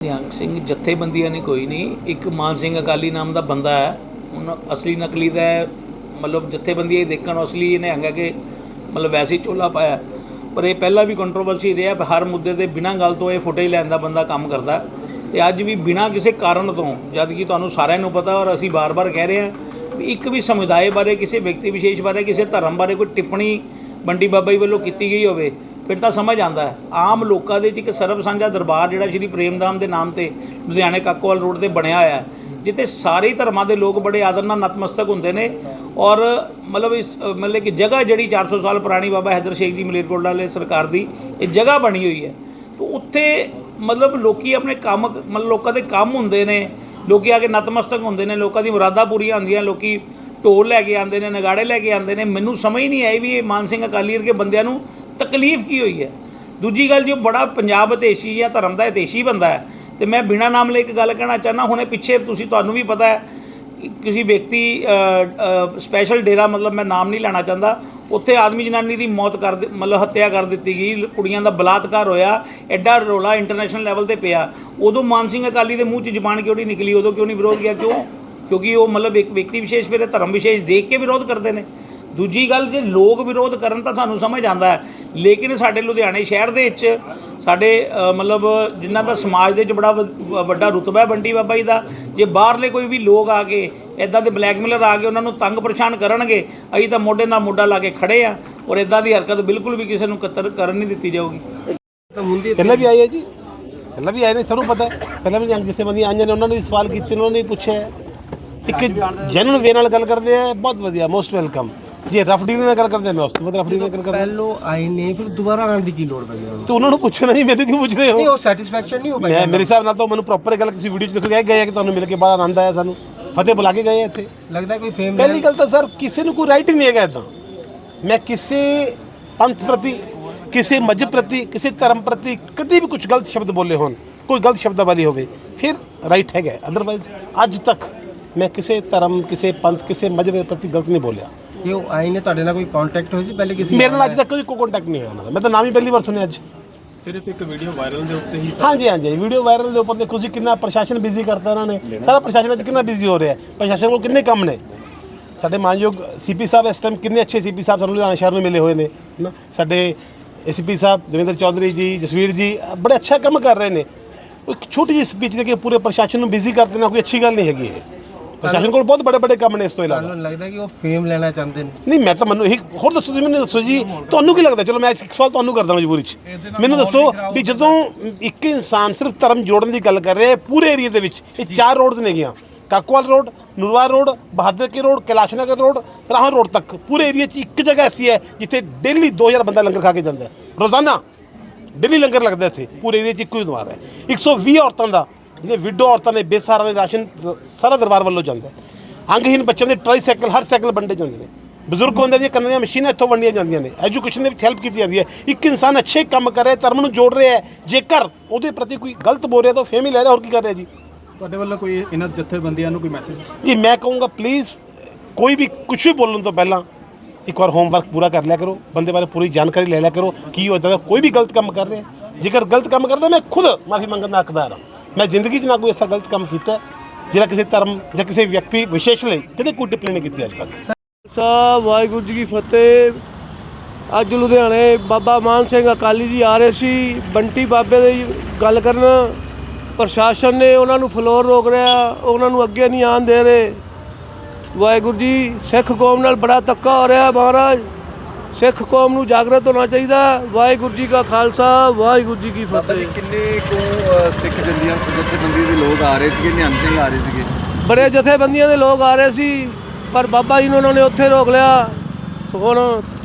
ਨਿਹੰਗ ਸਿੰਘ ਜਥੇਬੰਦੀਆਂ ਨੇ ਕੋਈ ਨਹੀਂ, ਇੱਕ ਮਾਨ ਸਿੰਘ ਅਕਾਲੀ ਨਾਮ ਦਾ ਬੰਦਾ ਹੈ, ਹੁਣ ਅਸਲੀ ਨਕਲੀ ਦਾ ਮਤਲਬ ਜਥੇਬੰਦੀਆਂ ਹੀ ਦੇਖਣ ਅਸਲੀ ਇਹਨੇ ਨਿਹੰਗ ਕਿ ਮਤਲਬ ਵੈਸੇ ਹੀ ਚੋਲਾ ਪਾਇਆ ਪਰ ਇਹ ਪਹਿਲਾਂ ਵੀ ਕੰਟਰੋਵਰਸੀ ਰਿਹਾ ਹਰ ਮੁੱਦੇ ਤੇ ਬਿਨਾਂ ਗੱਲ ਤੋਂ ਇਹ ਫੁਟੇਜ ਲੈਣ ਦਾ ਬੰਦਾ ਕੰਮ ਕਰਦਾ ਹੈ। ਤੇ ਅੱਜ ਵੀ ਬਿਨਾਂ ਕਿਸੇ ਕਾਰਨ ਤੋਂ, ਜਦ ਕਿ ਤੁਹਾਨੂੰ ਸਾਰਿਆਂ ਨੂੰ ਪਤਾ ਔਰ ਅਸੀਂ ਬਾਰ-ਬਾਰ ਕਹਿ ਰਹੇ ਹਾਂ ਵੀ ਇੱਕ ਵੀ ਸਮੁਦਾਇ ਬਾਰੇ, ਕਿਸੇ ਵਿਅਕਤੀ ਵਿਸ਼ੇਸ਼ ਬਾਰੇ, ਕਿਸੇ ਧਰਮ ਬਾਰੇ ਕੋਈ ਟਿੱਪਣੀ ਬੰਡੀ ਬਾਬਾ ਜੀ ਵੱਲੋਂ ਕੀਤੀ ਗਈ ਹੋਵੇ ਫਿਰ ਤਾਂ ਸਮਝ ਆਂਦਾ ਹੈ। ਆਮ ਲੋਕਾਂ ਦੇ ਵਿੱਚ ਇੱਕ ਸਰਬ ਸਾਂਝਾ ਦਰਬਾਰ ਜਿਹੜਾ ਸ਼੍ਰੀ ਪ੍ਰੇਮਦਾਮ ਦੇ ਨਾਮ ਤੇ ਲੁਧਿਆਣੇ ਕਾਕੋਵਾਲ ਰੋਡ ਤੇ ਬਣਿਆ ਹੋਇਆ ਹੈ, ਜਿੱਥੇ ਸਾਰੇ ਧਰਮਾਂ ਦੇ ਲੋਕ ਬੜੇ ਆਦਰ ਨਾਲ ਨਤਮਸਤਕ ਹੁੰਦੇ ਨੇ ਔਰ ਮਤਲਬ ਇਸ ਮਤਲਬ ਕਿ ਜਗ੍ਹਾ ਜਿਹੜੀ 400 ਸਾਲ ਪੁਰਾਣੀ ਬਾਬਾ ਹੈਦਰ ਸ਼ੇਖ ਜੀ ਮਲੇਰਕੋਟਲਾ ਵਾਲੇ ਸਰਕਾਰ ਦੀ, ਇਹ ਜਗ੍ਹਾ ਬਣੀ ਹੋਈ ਹੈ। ਤਾਂ ਉੱਥੇ ਮਤਲਬ ਲੋਕੀ ਆਪਣੇ ਕੰਮ, ਮਤਲਬ ਲੋਕਾਂ ਦੇ ਕੰਮ ਹੁੰਦੇ ਨੇ, ਲੋਕੀ ਆ ਕੇ ਨਤਮਸਤਕ ਹੁੰਦੇ ਨੇ, ਲੋਕਾਂ ਦੀ ਮੁਰਾਦਾਂ ਪੂਰੀਆਂ ਹੁੰਦੀਆਂ, ਲੋਕੀ ਢੋਲ ਲੈ ਕੇ ਆਉਂਦੇ ਨੇ, ਨਗਾੜੇ ਲੈ ਕੇ ਆਉਂਦੇ ਨੇ। ਮੈਨੂੰ ਸਮਝ ਨਹੀਂ ਆਈ ਵੀ ਇਹ ਮਾਨ ਸਿੰਘ ਅਕਾਲੀ ਵਰਗੇ ਬੰਦਿਆਂ ਨੂੰ ਤਕਲੀਫ ਕੀ ਹੋਈ ਹੈ? ਦੂਜੀ ਗੱਲ ਜੋ ਬੜਾ ਪੰਜਾਬ ਹਿਤੈਸ਼ੀ ਜਾਂ ਧਰਮ ਦਾ ਹਿਤੈਸ਼ੀ ਬੰਦਾ ਹੈ, ਤੇ ਮੈਂ ਬਿਨਾ ਨਾਮ ਲੈ ਇੱਕ ਗੱਲ ਕਹਿਣਾ ਚਾਹਨਾ ਹੁਣੇ ਪਿੱਛੇ ਤੁਸੀਂ ਤੁਹਾਨੂੰ ਵੀ ਪਤਾ ਹੈ, ਕਿਸੇ ਵਿਅਕਤੀ ਸਪੈਸ਼ਲ ਡੇਰਾ ਮਤਲਬ ਮੈਂ ਨਾਮ ਨਹੀਂ ਲੈਣਾ ਚਾਹੁੰਦਾ, ਉੱਥੇ ਆਦਮੀ ਜਨਾਨੀ ਦੀ ਮੌਤ ਕਰ ਮਤਲਬ ਹੱਤਿਆ ਕਰ ਦਿੱਤੀ ਗਈ ਕੁੜੀਆਂ ਦਾ ਬਲਾਤਕਾਰ ਹੋਇਆ, ਐਡਾ ਰੋਲਾ ਇੰਟਰਨੈਸ਼ਨਲ ਲੈਵਲ ਤੇ ਪਿਆ, ਉਦੋਂ ਮਾਨ ਸਿੰਘ ਅਕਾਲੀ ਦੇ ਮੂੰਹ 'ਚ ਜ਼ਬਾਨ ਕਿਉਂ ਨਹੀਂ ਨਿਕਲੀ, ਉਦੋਂ ਕਿਉਂ ਨਹੀਂ ਵਿਰੋਧ ਕੀਤਾ ਕਿਉਂ? ਕਿਉਂਕਿ ਉਹ ਮਤਲਬ ਇੱਕ ਵਿਅਕਤੀ ਵਿਸ਼ੇਸ਼, ਫਿਰ ਧਰਮ ਵਿਸ਼ੇਸ਼ ਦੇਖ ਕੇ ਵਿਰੋਧ ਕਰਦੇ ਨੇ। ਦੂਜੀ ਗੱਲ ਜੇ ਲੋਕ ਵਿਰੋਧ ਕਰਨ ਤਾਂ ਸਾਨੂੰ ਸਮਝ ਆਂਦਾ ਹੈ। ਲੇਕਿਨ ਸਾਡੇ ਲੁਧਿਆਣੇ ਸ਼ਹਿਰ ਦੇ ਵਿੱਚ ਸਾਡੇ ਮਤਲਬ ਜਿਨ੍ਹਾਂ ਦਾ ਸਮਾਜ ਦੇ ਵਿੱਚ ਬੜਾ ਵ- ਵੱਡਾ ਰੁਤਬਾ ਹੈ ਬੰਟੀ ਬਾਬਾ ਜੀ ਦਾ ਜੇ ਬਾਹਰਲੇ ਕੋਈ ਵੀ ਲੋਕ ਆ ਕੇ ਇਦਾਂ ਦੇ ਬਲੈਕਮੇਲਰ ਆ ਕੇ ਉਹਨਾਂ ਨੂੰ ਤੰਗ ਪਰੇਸ਼ਾਨ ਕਰਨਗੇ ਅਸੀਂ ਤਾਂ ਮੋਢੇ ਨਾਲ ਮੋਢਾ ਲਾ ਕੇ ਖੜੇ ਆ ਔਰ ਇਦਾਂ ਦੀ ਹਰਕਤ ਬਿਲਕੁਲ ਵੀ ਕਿਸੇ ਨੂੰ ਕਤਰ ਕਰਨ ਨਹੀਂ ਦਿੱਤੀ ਜਾਊਗੀ। ਪਹਿਲਾਂ ਵੀ ਆਏ ਹੈ ਜੀ? ਪਹਿਲਾਂ ਵੀ ਆਏ ਨੇ ਸਭ ਨੂੰ ਪਤਾ ਹੈ। ਪਹਿਲਾਂ ਵੀ ਜਿੱਥੇ ਬੰਦੀ ਆਈਆਂ ਨੇ ਉਹਨਾਂ ਨੇ ਵੀ ਸਵਾਲ ਕੀਤੇ ਨੇ ਉਹਨਾਂ ਨੇ ਪੁੱਛਿਆ। ਇੱਕ ਜੈਨੂਨ ਵੇ ਨਾਲ ਗੱਲ ਕਰਦੇ ਆ ਬਹੁਤ ਵਧੀਆ ਮੋਸਟ ਵੈਲਕਮ ਜੇ ਰਫ ਡੀਲ ਨਾਲ ਗੱਲ ਕਰਦੇ ਮੈਂ ਉਸ ਤੋਂ ਬਾਅਦ ਰਫ ਡੀਲ ਨਾਲ ਗੱਲ ਕਰਦਾ। ਪਹਿਲੋ ਆਏ ਨੇ ਫਿਰ ਦੁਬਾਰਾ ਆਉਣ ਦੀ ਕੀ ਲੋੜ ਪਈ ਉਹਨਾਂ ਨੂੰ? ਤੇ ਉਹਨਾਂ ਨੂੰ ਪੁੱਛਣਾ ਨਹੀਂ ਮੈਨੂੰ ਕਿਉਂ ਪੁੱਛ ਰਹੇ ਨਹੀਂ ਹੋ ਉਹ ਸੈਟੀਸਫੈਕਸ਼ਨ ਨਹੀਂ ਹੋ ਪਾਈ ਮੈਂ ਮੇਰੇ ਹਿਸਾਬ ਨਾਲ ਤਾਂ ਮੈਨੂੰ ਪ੍ਰੋਪਰ ਗੱਲ ਕਿਸੇ ਵੀਡੀਓ 'ਚ ਲਿਖ ਕੇ ਗਏ ਆ ਕਿ ਤੁਹਾਨੂੰ ਮਿਲ ਕੇ ਬੜਾ ਆਨੰਦ ਆਇਆ ਸਾਨੂੰ। ਫਤਿਹ ਬੁਲਾ ਕੇ ਗਏ ਆ ਇੱਥੇ। ਲੱਗਦਾ ਕੋਈ ਫੇਮ ਪਹਿਲੀ ਗੱਲ ਤਾਂ ਸਰ ਕਿਸੇ ਨੂੰ ਕੋਈ ਰਾਈਟ ਹੀ ਨਹੀਂ ਹੈਗਾ ਇਦਾਂ ਮੈਂ ਕਿਸੇ ਪੰਥ ਪ੍ਰਤੀ ਕਿਸੇ ਮਜਬ ਪ੍ਰਤੀ ਕਿਸੇ ਧਰਮ ਪ੍ਰਤੀ ਕਦੀ ਵੀ ਕੁਝ ਗਲਤ ਸ਼ਬਦ ਬੋਲੇ ਹੋਣ ਕੋਈ ਗਲਤ ਸ਼ਬਦਾਵਲੀ ਹੋਵੇ ਫਿਰ ਰਾਈਟ ਹੈਗਾ। ਅਦਰਵਾਈਜ਼ ਅੱਜ ਤੱਕ ਮੈਂ ਕਿਸੇ ਧਰਮ ਕਿਸੇ ਪੰਥ ਕਿਸੇ ਮਜਬ ਪ੍ਰਤੀ ਗਲਤ ਨਹੀਂ ਬੋਲਿਆ। ਜੇ ਉਹ ਆਏ ਨੇ ਤੁਹਾਡੇ ਨਾਲ ਕੋਈ ਕੰਟੈਕਟ ਹੋਈ ਸੀ ਪਹਿਲੇ ਕਿਸੇ ਮੇਰੇ ਨਾਲ ਅੱਜ ਤੱਕ ਕੋਈ ਕੰਟੈਕਟ ਨਹੀਂ ਹੋਇਆ ਉਹਨਾਂ ਦਾ। ਮੈਂ ਤਾਂ ਨਾਮ ਹੀ ਪਹਿਲੀ ਵਾਰ ਸੁਣਿਆ ਅੱਜ। ਸਿਰਫ ਇੱਕ ਵੀਡੀਓ ਵਾਇਰਲ ਦੇ ਉੱਤੇ ਹੀ ਹਾਂਜੀ ਹਾਂਜੀ ਵੀਡੀਓ ਵਾਇਰਲ ਦੇ ਉੱਪਰ ਦੇਖੋ ਜੀ ਕਿੰਨਾ ਪ੍ਰਸ਼ਾਸਨ ਬਿਜ਼ੀ ਕਰਤਾ ਇਹਨਾਂ ਨੇ। ਸਾਰਾ ਪ੍ਰਸ਼ਾਸਨ ਅੱਜ ਕਿੰਨਾ ਬਿਜ਼ੀ ਹੋ ਰਿਹਾ ਹੈ? ਪ੍ਰਸ਼ਾਸਨ ਕੋਲ ਕਿੰਨੇ ਕੰਮ ਨੇ? ਸਾਡੇ ਮਾਨਯੋਗ ਸੀਪੀ ਸਾਹਿਬ ਇਸ ਟਾਈਮ ਕਿੰਨੇ ਅੱਛੇ ਸੀਪੀ ਸਾਹਿਬ ਸਾਨੂੰ ਲੁਧਿਆਣਾ ਸ਼ਹਿਰ ਨੂੰ ਮਿਲੇ ਹੋਏ ਨੇ ਨਾ ਸਾਡੇ ਏਸੀਪੀ ਸਾਹਿਬ ਦਵਿੰਦਰ ਚੌਧਰੀ ਜੀ ਜਸਵੀਰ ਜੀ ਬੜੇ ਅੱਛਾ ਕੰਮ ਕਰ ਰਹੇ ਨੇ। ਇੱਕ ਛੋਟੀ ਜਿਹੀ ਸਪੀਚ ਦੇ ਕੇ ਪੂਰੇ ਪ੍ਰਸ਼ਾਸਨ ਨੂੰ ਬਿਜ਼ੀ ਕਰ ਦੇਣਾ ਕੋਈ ਅੱਛੀ ਗੱਲ ਨਹੀਂ ਹੈਗੀ ਇਹ। ਪ੍ਰਸ਼ਾਸਨ ਕੋਲ ਬਹੁਤ ਬੜੇ ਬੜੇ ਕੰਮ ਨੇ ਇਸ ਤੋਂ ਇਲਾਵਾ। ਤੁਹਾਨੂੰ ਲੱਗਦਾ ਕਿ ਉਹ ਫੇਮ ਲੈਣਾ ਚਾਹੁੰਦੇ ਨੇ। ਨਹੀਂ ਮੈਂ ਤਾਂ ਮੈਨੂੰ ਇਹ ਹੋਰ ਦੱਸੋ ਤੁਸੀਂ ਮੈਨੂੰ ਦੱਸੋ ਜੀ ਤੁਹਾਨੂੰ ਕੀ ਲੱਗਦਾ? ਚਲੋ ਮੈਂ ਇੱਕ ਸਵਾਲ ਤੁਹਾਨੂੰ ਕਰਦਾ ਮਜਬੂਰੀ 'ਚ। ਮੈਨੂੰ ਦੱਸੋ ਵੀ ਜਦੋਂ ਇੱਕ ਇਨਸਾਨ ਸਿਰਫ ਧਰਮ ਜੋੜਨ ਦੀ ਗੱਲ ਕਰ ਰਿਹਾ ਹੈ ਪੂਰੇ ਏਰੀਆ ਦੇ ਵਿੱਚ ਇਹ ਚਾਰ ਰੋਡਸ ਨੇਗੀਆਂ ਕਾਕੋਵਾਲ ਰੋਡ ਨੂਰਵਾਰ ਰੋਡ ਬਹਾਦਰ ਕੀ road Kailash Nagar road Rahon road ਤੱਕ। ਪੂਰੇ ਏਰੀਆ 'ਚ ਇੱਕ ਜਗ੍ਹਾ ਐਸੀ ਹੈ ਜਿੱਥੇ ਡੇਲੀ 2000 ਬੰਦਾ ਲੰਗਰ ਖਾ ਕੇ ਜਾਂਦਾ ਹੈ। ਰੋਜ਼ਾਨਾ ਡੇਲੀ ਲੰਗਰ ਲੱਗਦਾ ਇੱਥੇ। ਪੂਰੇ ਏਰੀਆ 'ਚ ਇੱਕੋ ਹੀ ਦਰਬਾਰ ਹੈ। 120 ਔਰਤਾਂ ਦਾ ਜਿਹੜੇ ਵਿਡੋ ਔਰਤਾਂ ਦੇ ਬੇਸਹਾਰਾ ਦੇ ਰਾਸ਼ਨ ਸਾਰਾ ਦਰਬਾਰ ਵੱਲੋਂ ਜਾਂਦਾ ਹੈ। ਅੰਗਹੀਨ ਬੱਚਿਆਂ ਦੇ ਟ੍ਰਾਈਸਾਈਕਲ ਹਰ ਸਾਈਕਲ ਵੰਡੇ ਜਾਂਦੇ ਨੇ। ਬਜ਼ੁਰਗ ਬੰਦੇ ਦੀਆਂ ਕੰਨਾਂ ਦੀਆਂ ਮਸ਼ੀਨਾਂ ਇੱਥੋਂ ਵੰਡੀਆਂ ਜਾਂਦੀਆਂ ਨੇ। ਐਜੂਕੇਸ਼ਨ ਦੇ ਵਿੱਚ ਹੈਲਪ ਕੀਤੀ ਜਾਂਦੀ ਹੈ। ਇੱਕ ਇਨਸਾਨ ਅੱਛੇ ਕੰਮ ਕਰ ਰਿਹਾ ਧਰਮ ਨੂੰ ਜੋੜ ਰਿਹਾ ਹੈ। ਜੇਕਰ ਉਹਦੇ ਪ੍ਰਤੀ ਕੋਈ ਗਲਤ ਬੋਲ ਰਿਹਾ ਤਾਂ ਫੇਮ ਹੀ ਲੈ ਰਿਹਾ ਹੋਰ ਕੀ ਕਰ ਰਿਹਾ ਜੀ? ਤੁਹਾਡੇ ਵੱਲੋਂ ਕੋਈ ਇਹਨਾਂ ਜਥੇਬੰਦੀਆਂ ਨੂੰ ਕੋਈ ਮੈਸੇਜ ਜੀ ਮੈਂ ਕਹੂੰਗਾ ਪਲੀਜ਼ ਕੋਈ ਵੀ ਕੁਝ ਵੀ ਬੋਲਣ ਤੋਂ ਪਹਿਲਾਂ ਇੱਕ ਵਾਰ ਹੋਮਵਰਕ ਪੂਰਾ ਕਰ ਲਿਆ ਕਰੋ। ਬੰਦੇ ਬਾਰੇ ਪੂਰੀ ਜਾਣਕਾਰੀ ਲੈ ਲਿਆ ਕਰੋ ਕੀ ਉਹ ਇੱਦਾਂ ਦਾ ਕੋਈ ਵੀ ਗਲਤ ਕੰਮ ਕਰ ਰਿਹਾ ਜੇਕਰ ਗਲਤ ਕੰਮ ਕਰਦਾ ਮੈਂ ਖੁਦ ਮਾਫੀ ਮੰਗਣ ਦਾ ਹੱਕਦਾਰ ਹਾਂ। ਮੈਂ ਜ਼ਿੰਦਗੀ 'ਚ ਨਾ ਕੋਈ ਐਸਾ ਗਲਤ ਕੰਮ ਕੀਤਾ ਜਿਹੜਾ ਕਿਸੇ ਧਰਮ ਜਾਂ ਕਿਸੇ ਵਿਅਕਤੀ ਵਿਸ਼ੇਸ਼ ਲਈ ਕਦੇ ਕੋਈ ਟਿੱਪਣੀ ਨਹੀਂ ਕੀਤੀ ਅੱਜ ਤੱਕ। ਸਾਹਿਬ ਵਾਹਿਗੁਰੂ ਜੀ ਕੀ ਫਤਿਹ। ਅੱਜ ਲੁਧਿਆਣੇ ਬਾਬਾ ਮਾਨ ਸਿੰਘ ਅਕਾਲੀ ਜੀ ਆ ਰਹੇ ਸੀ, ਬੰਟੀ ਬਾਬੇ ਦੀ ਗੱਲ ਕਰਨ। ਪ੍ਰਸ਼ਾਸਨ ਨੇ ਉਹਨਾਂ ਨੂੰ ਫਲੋਰ ਰੋਕ ਰਿਹਾ ਉਹਨਾਂ ਨੂੰ ਅੱਗੇ ਨਹੀਂ ਆਉਣ ਦੇ ਰਹੇ। ਵਾਹਿਗੁਰੂ ਜੀ, ਸਿੱਖ ਕੌਮ ਨਾਲ ਬੜਾ ਧੱਕਾ ਹੋ ਰਿਹਾ ਮਹਾਰਾਜ। ਸਿੱਖ ਕੌਮ ਨੂੰ ਜਾਗਰਤ ਹੋਣਾ ਚਾਹੀਦਾ। ਵਾਹਿਗੁਰੂ ਜੀ ਕਾ ਖਾਲਸਾ ਵਾਹਿਗੁਰੂ ਜੀ ਕੀ ਫਤਿਹ। ਕਿੰਨੇ ਕੋ ਸਿੱਖ ਜੰਦੀਆਂ ਜਥੇਬੰਦੀ ਦੇ ਲੋਕ ਆ ਰਹੇ ਸੀਗੇ ਨਿਹੰਗ ਸਿੰਘ ਆ ਰਹੇ ਸੀਗੇ। ਬੜੇ ਜਥੇਬੰਦੀਆਂ ਦੇ ਲੋਕ ਆ ਰਹੇ ਸੀ ਪਰ ਬਾਬਾ ਜੀ ਨੂੰ ਉਹਨਾਂ ਨੇ ਉੱਥੇ ਰੋਕ ਲਿਆ। ਤੇ ਹੁਣ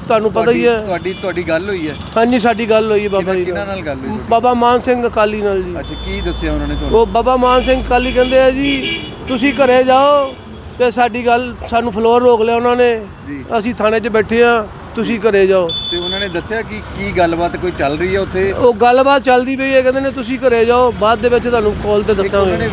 ਤੁਹਾਨੂੰ ਪਤਾ ਹੀ ਹੈ। ਤੁਹਾਡੀ ਤੁਹਾਡੀ ਗੱਲ ਹੋਈ ਹੈ? ਹਾਂਜੀ ਸਾਡੀ ਗੱਲ ਹੋਈ ਹੈ ਬਾਬਾ ਜੀ ਕਿਹਨਾਂ ਨਾਲ ਨਾਲ ਗੱਲ ਹੋਈ? ਬਾਬਾ ਮਾਨ ਸਿੰਘ ਅਕਾਲੀ ਨਾਲ ਜੀ। ਅੱਛਾ ਕੀ ਦੱਸਿਆ ਉਹਨਾਂ ਨੇ ਤੁਹਾਨੂੰ? ਉਹ ਬਾਬਾ ਮਾਨ ਸਿੰਘ ਅਕਾਲੀ ਕਹਿੰਦੇ ਆ ਜੀ ਤੁਸੀਂ ਘਰੇ ਜਾਓ ਤੇ ਸਾਡੀ ਗੱਲ ਸਾਨੂੰ ਫਲੋਰ ਰੋਕ ਲਿਆ ਉਹਨਾਂ ਨੇ। ਜੀ। ਅਸੀਂ ਥਾਣੇ 'ਚ ਬੈਠੇ ਆ ਤੁਸੀਂ ਘਰੇ ਜਾਓ। ਤੇ ਉਹਨਾਂ ਨੇ ਦੱਸਿਆ ਕਿ ਕੀ ਗੱਲਬਾਤ ਕੋਈ ਚੱਲ ਰਹੀ ਹੈ ਉੱਥੇ? ਉਹ ਗੱਲਬਾਤ ਚੱਲਦੀ ਪਈ ਹੈ ਕਹਿੰਦੇ ਨੇ ਤੁਸੀਂ ਘਰੇ ਜਾਓ ਬਾਅਦ ਦੇ ਵਿੱਚ ਤੁਹਾਨੂੰ ਕਾਲ ਤੇ ਦੱਸਾਂਗੇ।